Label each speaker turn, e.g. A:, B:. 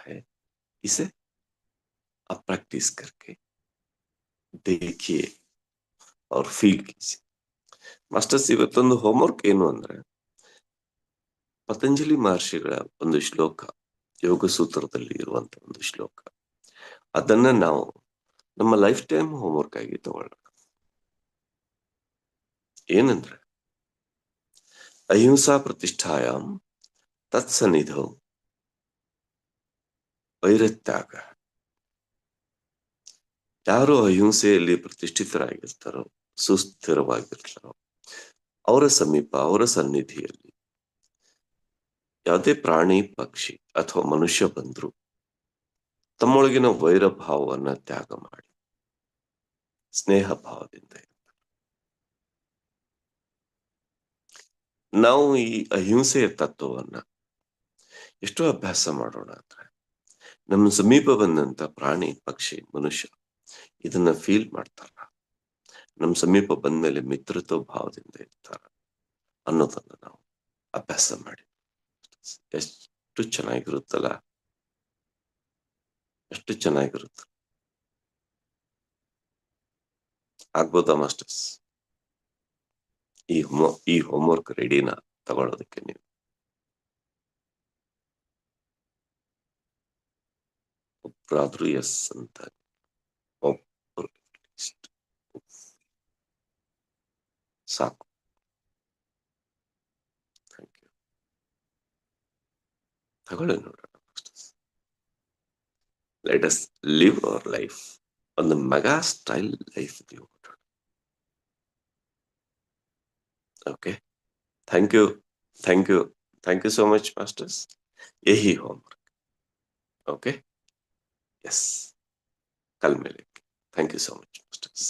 A: है इसे आप प्रैक्टिस करके देखिए और ಫೀಲ್ कीजिए ಮಾಸ್ಟರ್ಸ್ ಇವತ್ತೊಂದು ಹೋಮ್ವರ್ಕ್ ಏನು ಅಂದ್ರೆ ಪತಂಜಲಿ ಮಹರ್ಷಿಗಳ ಒಂದು ಶ್ಲೋಕ ಯೋಗ ಸೂತ್ರದಲ್ಲಿ ಇರುವಂತ ಒಂದು ಶ್ಲೋಕ ಅದನ್ನ ನಾವು ನಮ್ಮ ಲೈಫ್ ಟೈಮ್ ಹೋಮ್ವರ್ಕ್ ಆಗಿ ತಗೊಳ್ಳೋಣ ಏನಂದ್ರೆ ಅಹಿಂಸಾ ಪ್ರತಿಷ್ಠಾಯಾಮ್ ತತ್ಸನ್ನಿಧೌ ವೈರತ್ಯಾಗ ಯಾರು ಅಹಿಂಸೆಯಲ್ಲಿ ಪ್ರತಿಷ್ಠಿತರಾಗಿರ್ತಾರೋ, ಸುಸ್ಥಿರವಾಗಿರ್ತಾರೋ, ಅವರ ಸಮೀಪ, ಅವರ ಸನ್ನಿಧಿಯಲ್ಲಿ ಯಾವುದೇ ಪ್ರಾಣಿ, ಪಕ್ಷಿ ಅಥವಾ ಮನುಷ್ಯ ಬಂದ್ರು ತಮ್ಮೊಳಗಿನ ವೈರ ಭಾವವನ್ನ ತ್ಯಾಗ ಮಾಡಿ ಸ್ನೇಹ ಭಾವದಿಂದ ನಾವು ಈ ಅಹಿಂಸೆಯ ತತ್ವವನ್ನ ಎಷ್ಟು ಅಭ್ಯಾಸ ಮಾಡೋಣ ಅಂದ್ರೆ ನಮ್ಮ ಸಮೀಪ ಬಂದಂತ ಪ್ರಾಣಿ, ಪಕ್ಷಿ, ಮನುಷ್ಯ ಇದನ್ನ ಫೀಲ್ ಮಾಡ್ತಾರ. ನಮ್ಮ ಸಮೀಪ ಬಂದ್ಮೇಲೆ ಮಿತ್ರತ್ವ ಭಾವದಿಂದ ಇರ್ತಾರ ಅನ್ನೋದನ್ನ ನಾವು ಅಭ್ಯಾಸ ಮಾಡಿ. ಎಷ್ಟು ಚೆನ್ನಾಗಿರುತ್ತಲ್ಲ? ಎಷ್ಟು ಚೆನ್ನಾಗಿರುತ್ತಲ್ಲ ಆಗ್ಬೋದಾ ಮಾಸ್ಟರ್ಸ್? ಈ ಹೋಮ್ ಈ ಹೋಮ್ವರ್ಕ್ ರೆಡಿನ ತಗೊಳ್ಳೋದಕ್ಕೆ ನೀವು. O Pradru e Santa. O Cristo. Let us live our life on the Maga style life. Okay. Thank you. Thank you. Thank you so much, Pastors. Yehi homework. Okay yes कल मिलेंगे thank you so much